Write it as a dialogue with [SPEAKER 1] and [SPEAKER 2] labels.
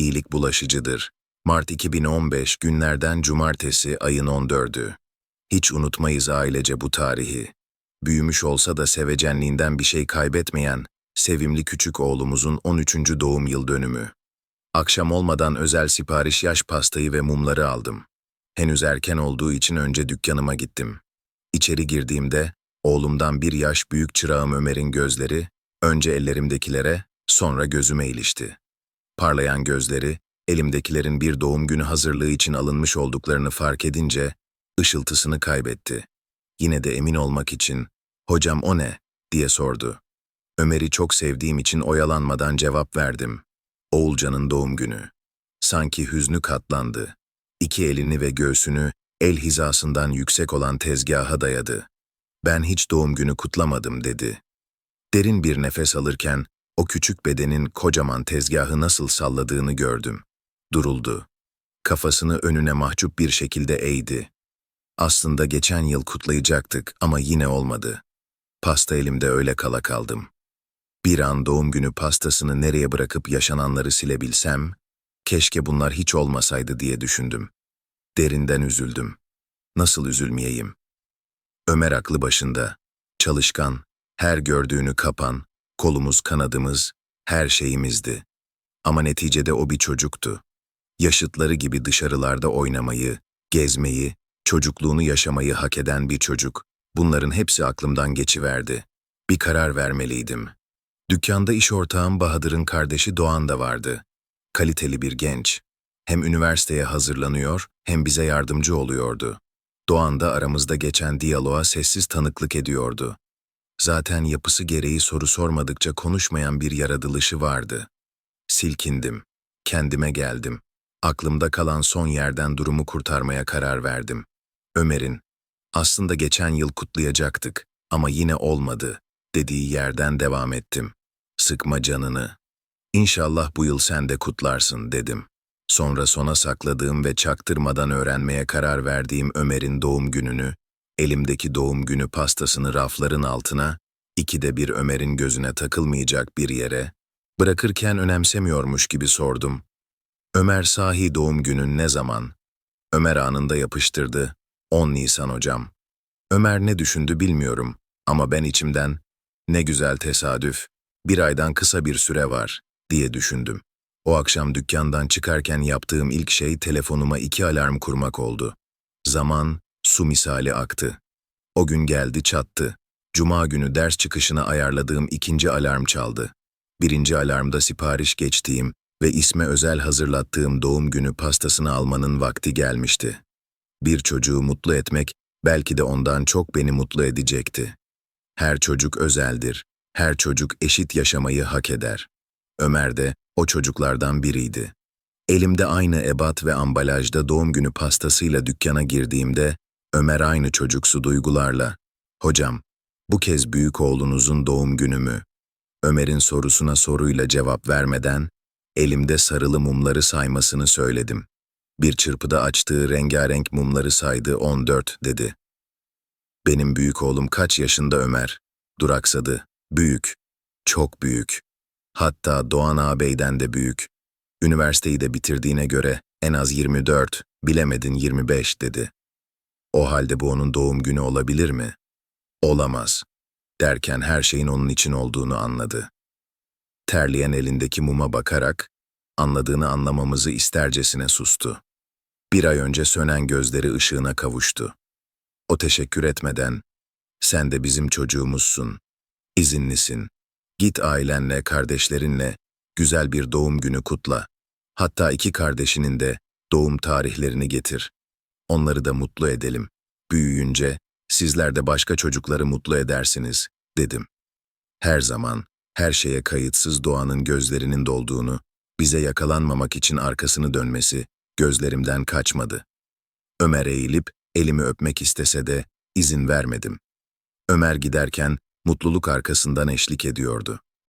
[SPEAKER 1] İyilik bulaşıcıdır. Mart 2015 günlerden cumartesi ayın 14'ü. Hiç unutmayız ailece bu tarihi. Büyümüş olsa da sevecenliğinden bir şey kaybetmeyen, sevimli küçük oğlumuzun 13. doğum yıl dönümü. Akşam olmadan özel sipariş yaş pastayı ve mumları aldım. Henüz erken olduğu için önce dükkanıma gittim. İçeri girdiğimde oğlumdan bir yaş büyük çırağım Ömer'in gözleri önce ellerimdekilere sonra gözüme ilişti. Parlayan gözleri elimdekilerin bir doğum günü hazırlığı için alınmış olduklarını fark edince ışıltısını kaybetti. Yine de emin olmak için "Hocam o ne?" diye sordu. Ömer'i çok sevdiğim için oyalanmadan cevap verdim. Oğulcan'ın doğum günü. Sanki hüznü katlandı. İki elini ve göğsünü el hizasından yüksek olan tezgaha dayadı. Ben hiç doğum günü kutlamadım dedi. Derin bir nefes alırken o küçük bedenin kocaman tezgahı nasıl salladığını gördüm. Duruldu. Kafasını önüne mahcup bir şekilde eğdi. Aslında geçen yıl kutlayacaktık ama yine olmadı. Pasta elimde öyle kala kaldım. Bir an doğum günü pastasını nereye bırakıp yaşananları silebilsem, keşke bunlar hiç olmasaydı diye düşündüm. Derinden üzüldüm. Nasıl üzülmeyeyim? Ömer aklı başında. Çalışkan, her gördüğünü kapan, kolumuz kanadımız, her şeyimizdi. Ama neticede o bir çocuktu. Yaşıtları gibi dışarılarda oynamayı, gezmeyi, çocukluğunu yaşamayı hak eden bir çocuk. Bunların hepsi aklımdan geçiverdi. Bir karar vermeliydim. Dükkanda iş ortağım Bahadır'ın kardeşi Doğan da vardı. Kaliteli bir genç. Hem üniversiteye hazırlanıyor hem bize yardımcı oluyordu. Doğan da aramızda geçen diyaloğa sessiz tanıklık ediyordu. Zaten yapısı gereği soru sormadıkça konuşmayan bir yaratılışı vardı. Silkindim. Kendime geldim. Aklımda kalan son yerden durumu kurtarmaya karar verdim. Ömer'in, aslında geçen yıl kutlayacaktık ama yine olmadı, dediği yerden devam ettim. Sıkma canını. İnşallah bu yıl sen de kutlarsın dedim. Sonra sona sakladığım ve çaktırmadan öğrenmeye karar verdiğim Ömer'in doğum gününü, elimdeki doğum günü pastasını rafların altına, ikide bir Ömer'in gözüne takılmayacak bir yere, bırakırken önemsemiyormuş gibi sordum. Ömer sahi doğum günün ne zaman? Ömer anında yapıştırdı. 10 Nisan hocam. Ömer ne düşündü bilmiyorum ama ben içimden ne güzel tesadüf, bir aydan kısa bir süre var diye düşündüm. O akşam dükkandan çıkarken yaptığım ilk şey telefonuma iki alarm kurmak oldu. Zaman, su misali aktı. O gün geldi çattı. Cuma günü ders çıkışına ayarladığım ikinci alarm çaldı. Birinci alarmda sipariş geçtiğim ve isme özel hazırlattığım doğum günü pastasını almanın vakti gelmişti. Bir çocuğu mutlu etmek belki de ondan çok beni mutlu edecekti. Her çocuk özeldir. Her çocuk eşit yaşamayı hak eder. Ömer de o çocuklardan biriydi. Elimde aynı ebat ve ambalajda doğum günü pastasıyla dükkana girdiğimde Ömer aynı çocuksu duygularla "Hocam, bu kez büyük oğlunuzun doğum günü mü?" Ömer'in sorusuna soruyla cevap vermeden elimde sarılı mumları saymasını söyledim. Bir çırpıda açtığı rengarenk mumları saydı 14 dedi. Benim büyük oğlum kaç yaşında Ömer? Duraksadı. Büyük. Çok büyük. Hatta Doğan ağabeyden de büyük. Üniversiteyi de bitirdiğine göre en az 24, bilemedin 25 dedi. O halde bu onun doğum günü olabilir mi? Olamaz. Derken her şeyin onun için olduğunu anladı. Terleyen elindeki muma bakarak, anladığını anlamamızı istercesine sustu. Bir ay önce sönen gözleri ışığına kavuştu. O teşekkür etmeden, sen de bizim çocuğumuzsun, izinlisin, git ailenle, kardeşlerinle, güzel bir doğum günü kutla. Hatta iki kardeşinin de doğum tarihlerini getir. Onları da mutlu edelim. Büyüyünce sizler de başka çocukları mutlu edersiniz, dedim. Her zaman, her şeye kayıtsız doğanın gözlerinin dolduğunu, bize yakalanmamak için arkasını dönmesi gözlerimden kaçmadı. Ömer eğilip elimi öpmek istese de izin vermedim. Ömer giderken mutluluk arkasından eşlik ediyordu.